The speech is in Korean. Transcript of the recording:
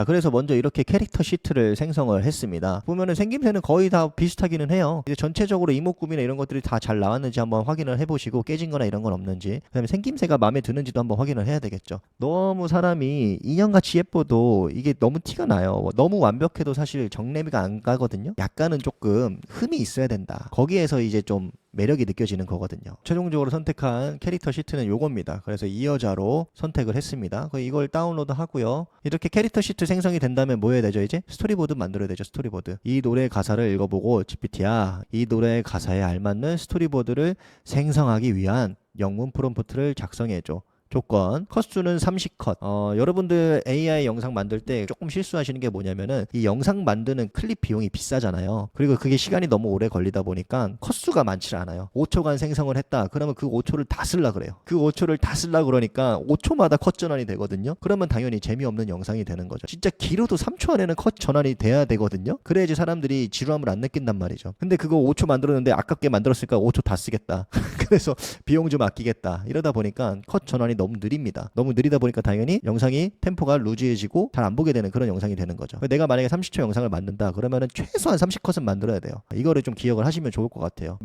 자, 그래서 먼저 이렇게 캐릭터 시트를 생성을 했습니다. 보면은 생김새는 거의 다 비슷하기는 해요. 이제 전체적으로 이목구비나 이런 것들이 다 잘 나왔는지 한번 확인을 해보시고 깨진 거나 이런 건 없는지 그다음에 생김새가 마음에 드는지도 한번 확인을 해야 되겠죠. 너무 사람이 인형같이 예뻐도 이게 너무 티가 나요. 너무 완벽해도 사실 정내미가 안 가거든요. 약간은 조금 흠이 있어야 된다. 거기에서 이제 좀 매력이 느껴지는 거거든요. 최종적으로 선택한 캐릭터 시트는 요겁니다. 그래서 이 여자로 선택을 했습니다. 이걸 다운로드 하고요. 이렇게 캐릭터 시트 생성이 된다면 뭐 해야 되죠? 이제 스토리보드 만들어야 되죠. 스토리보드. 이 노래 가사를 읽어보고 GPT야 이 노래 가사에 알맞는 스토리보드를 생성하기 위한 영문 프롬프트를 작성해줘. 조건. 컷수는 30컷. 어, 여러분들 AI 영상 만들 때 조금 실수하시는 게 뭐냐면은 이 영상 만드는 클립 비용이 비싸잖아요. 그리고 그게 시간이 너무 오래 걸리다 보니까 컷수가 많지 않아요. 5초간 생성을 했다. 그러면 그 5초를 다 쓸라 그래요. 그 5초를 다 쓸라 그러니까 5초마다 컷 전환이 되거든요. 그러면 당연히 재미없는 영상이 되는 거죠. 진짜 길어도 3초 안에는 컷 전환이 돼야 되거든요. 그래야지 사람들이 지루함을 안 느낀단 말이죠. 근데 그거 5초 만들었는데 아깝게 만들었으니까 5초 다 쓰겠다 그래서 비용 좀 아끼겠다. 이러다 보니까 컷 전환이 너무 느립니다. 너무 느리다 보니까 당연히 영상이 템포가 루즈해지고 잘 안 보게 되는 그런 영상이 되는 거죠. 내가 만약에 30초 영상을 만든다. 그러면은 최소한 30컷은 만들어야 돼요. 이거를 좀 기억을 하시면 좋을 것 같아요